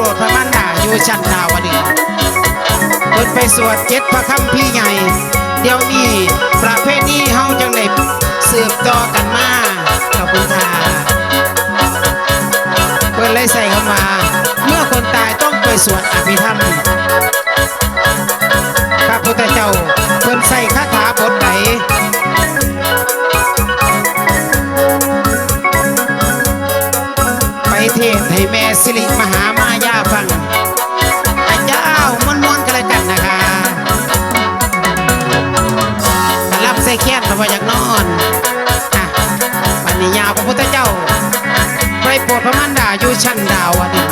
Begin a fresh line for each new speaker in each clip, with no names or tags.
รดพระมันดาอยู่ชั้นดาวดึงส์เพิ่นไปสวดเจ็ดพระคำพี่ใหญ่ เดี๋ยวนี้ประเภทนี้เฮาจังได้สืบต่อกันมาขอบคุณค่ะเพิ่นเลยใส่คำว่าเมื่อคนตายต้องไปสวดอภิธรรมพระพุทธเจ้า อนอะบันนี้ยาวพระพุทธเจ้าไปโปรดพระมันดาอยู่ชั้นดาวดึง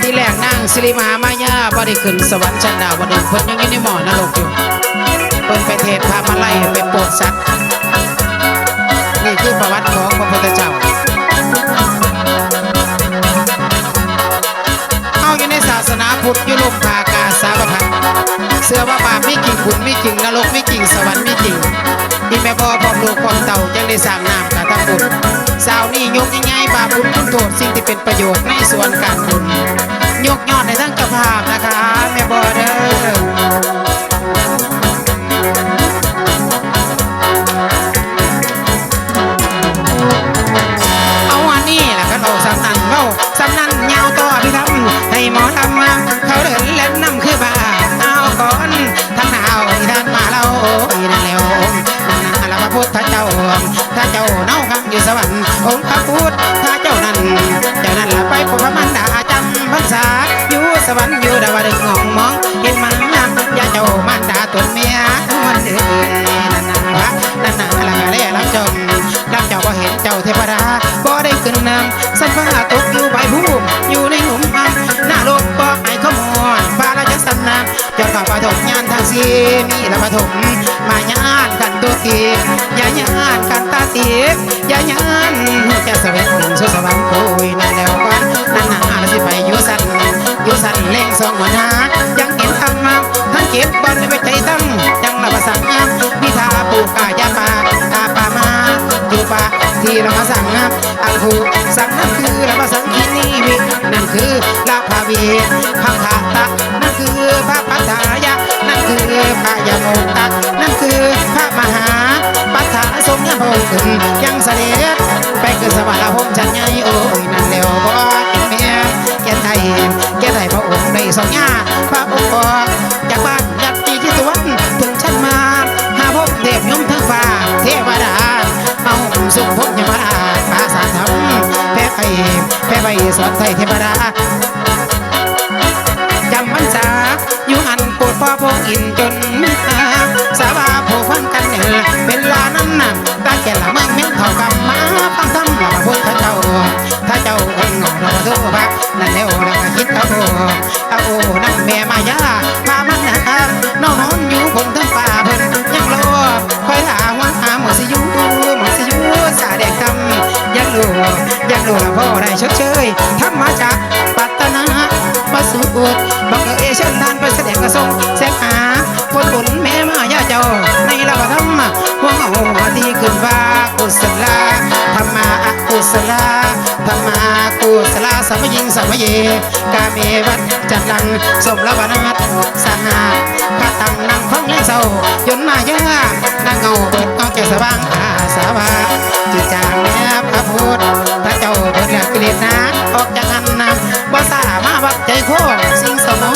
ที่แรกนั่งสิริมหามายาบ่ได้ขึ้นสวรรค์ชั้นดาวดึงเพิ่นยังอยู่ในหมอนรกอยู่เพิ่นไปเทศพามาไล่ไปโปรดสัตว์นี่คือประวัติของพระพุทธเจ้าเอาอยู่ในศาสนาพุทธยู่ลมพากาสาวพัฒน์ เสื้อว่าบาปมีจริงบุญมีจริงนรกมีจริงสวรรค์มีจริงมีแม่พ่อพร้อมลูกพร้อมเต่าจังได้สร้างน้ำกะทำบุญสาวนี่ยกง่ายๆบาปบุญทุนโทษสิ่งที่เป็นประโยชน์ในส่วนการบุญยกยอดในทั้งกระภาพนะคะแม่บอเด้อ องพระพุทธถ้าเจ้านั้นเจ้านั้นละไปพบพระมันดาจำพรรษาอยู่สวรรค์อยู่ดาวดึงงองมองเห็นมันงามอย่าเจ้ามันดาตัวเมียมันเดือนั่นน่นวะนั่นน่ะละไรเล่รับจมรับเจ้าบ่เห็นเจ้าเทพดาบ่ได้ขึ้นนำสันฟ้าตก สีมีละปฐมมาญาณกันตัวตียาญาณกันตาตียาญาณจะเสวตหนึ่งสุสวรรค์โอ้ยนั่นแล้วกันนั่นน่ะละสิไปยู่สันยู่สันเล่งสองหัวหน้ายังเห็นทำมาท่านเก็บบอลไว้ใจตั้งจังละภาษาพิธาปูกายาปาตาปามาจูปาที่ละภาษาอังคูสังนั่นคือละภาษาคินีวินั่นคือลาภาวีพังคา ยังเสด็จไปเกิดสวรรค์ภูมิชั้นใหญ่โอ้ยนั่นแล้วบ่กินเมียแก่ไทยแก่ไทยพระองค์ได้สองญาพระองค์บอกจากบ้านยัดตีที่สวนถึงชั้นมาหาพบเทพยมทั้งฟ้าเทวดาเอาสุขพบยมราชปราสาทธรรมแพ้ไปแพ้ไปสอนไทยเทวดาจำพรรษาอยู่อันโปรดพ่อพงอินจน ค์เราทุกพระนั่นแล้วเราก็คิดเอาเอ เย กาเมวัดจัดลังสมละวนาตสหาพระตังนั่งฟังเล่นเศร้ายนมาเยอะนั่งเงาเปิดเอาแก่สว่างอาสาวาจิตจางแม่พระพุทธพระเจ้าเปิดเลือกกิเลสนะออกจากอันนะว่าสามาวัดใจโคสิ่งสมอง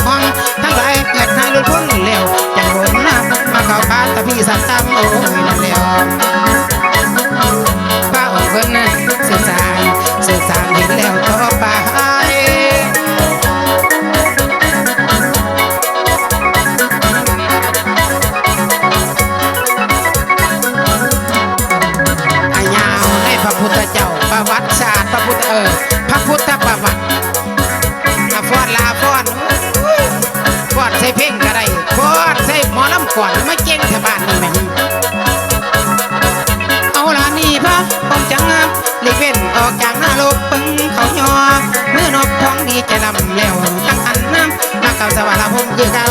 เพลงก็ได้พอดใส่หมอลำก่อนไม่เก่งสบานนี่แม่เอาล่ะนี่พะป้องจังลิเว้นออกจากหน้าโลบปึงเขายอเมื่อนบท้องดีจะลำแล้วตั้งอันน้ำมาเก่าสวรรค์ผมคือเก่า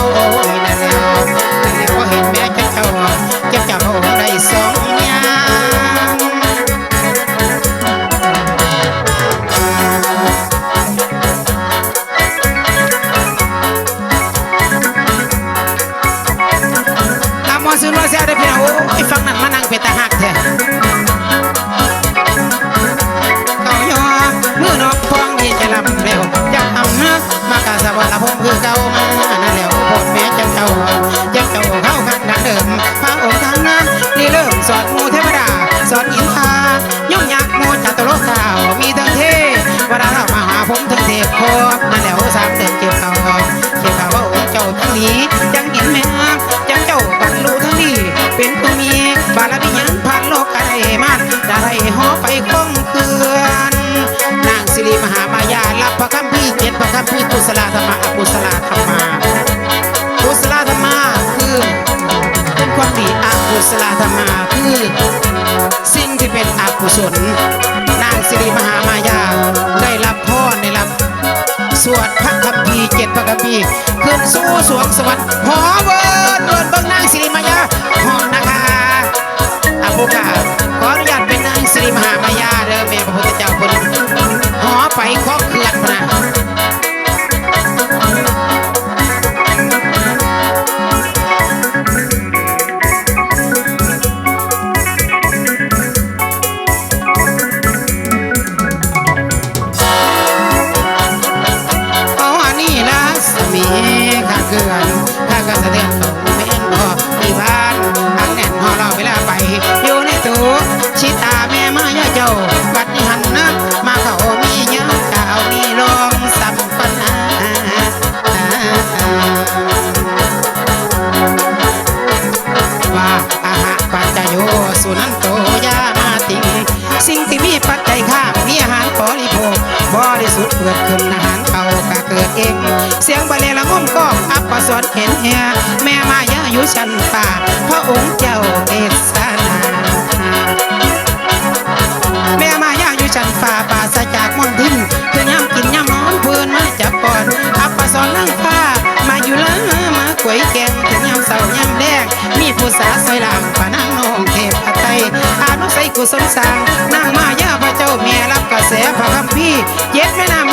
ยได้อพี่น้องโอ้ยฟังนั่นมานั่งเป็นตาหักแท้เขายอมือนกพองที่จะลำเร็วจับทำนะมากาสวรรค์พงคือเก่ามานั่นแล้วโพดแม่จังเจ้าจังเจ้าเข้ากันดังเดิมพระองค์ทานนั้นนี่เริ่มสอนหมูเทวดาสอนอินทาย่อมยักษ์โมจัตุโลกาวมีทั้งเทวดาเรามาหาผมทั้งเทพโคบนั่นแล้วสามเดือนเก็บเขาเก็บเขาว่าองค์เจ้าทั้งนี้ กุศลธรรมาคือ สิ่งที่เป็นอกุศลนางสิริมหามายา ได้รับพรได้รับ สวดพระคัมภีร์เจ็ดพระคัมภีร์ขึ้นสู่สวงสวรรค์หอเวิร์นเวิร์นเบิ้งนางสิริมายาหอมนะ ชิตาแม่มายาเจ้าบัดนี้หันนะมาเขามีเยอะกาวมีลองสัมปันาว่าอาหาปัจจโยสุนันโตยามาติงสิ่งที่มีปัจจัยข้ามมีอาหารบริโภคบริสุทธิ์เกิดขึ้นอาหารเขาก็เกิดเอง เสียงบรรเลงละงมก็อัปปสนเห็นเฮียแม่มายาอยู่ชั้นป่าพระองค์เจ้าเทศนา ม่ายาอยู่ชั้นฟ้าป่าสจากมนทินคือย่ำกินย่ำนอนเพื่อนมาจับปอนอับปะสอนนั่งฟ้า มาอยู่ละมาขวยแกงถึงย่ำเสาย่ำแดงมีผู้สาสอยลามป่านางนองเทพพไตยอานุใส่กุศลสร้างนางมายาพระเจ้าแม่รับกระแสพระคำพี่เย็ดแม่น้ำ